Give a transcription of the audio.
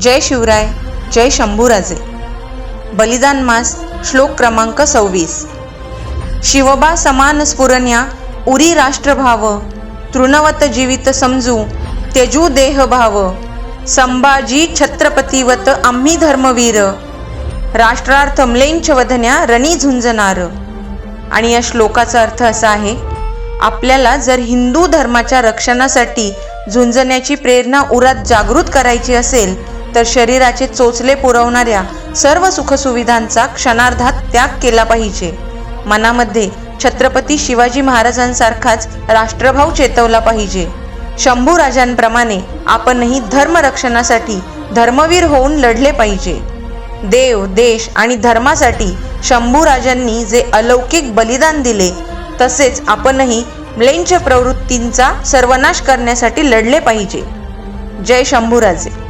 जय शिवराय जय शंभूराजे. बलिदान मास श्लोक क्रमांक सव्वीस. शिवबा समान स्फुरण्या उरी राष्ट्रभाव तृणवत जीवित समजू तेजू देह भाव. संभाजी छत्रपतीवत आम्ही धर्मवीर. राष्ट्रार्थ म्लेंच वधन्या रणी झुंजणार आणि या श्लोकाचा अर्थ असा आहे आपल्याला जर हिंदू धर्माच्या रक्षणासाठी झुंजण्याची प्रेरणा उरात जागृत करायची असेल तर शरीराचे चोचले पुरवणाऱ्या सर्व सुखसुविधांचा क्षणार्धात त्याग केला पाहिजे. मनामध्ये छत्रपती शिवाजी महाराजांसारखाच राष्ट्रभाव चेतवला पाहिजे. शंभू राजांप्रमाणे आपणही धर्मरक्षणासाठी धर्मवीर होऊन लढले पाहिजे. देव देश आणि धर्मासाठी शंभू राजांनी जे अलौकिक बलिदान दिले तसेच आपणही म्लेंच प्रवृत्तींचा सर्वनाश करण्यासाठी लढले पाहिजे. जय शंभूराजे.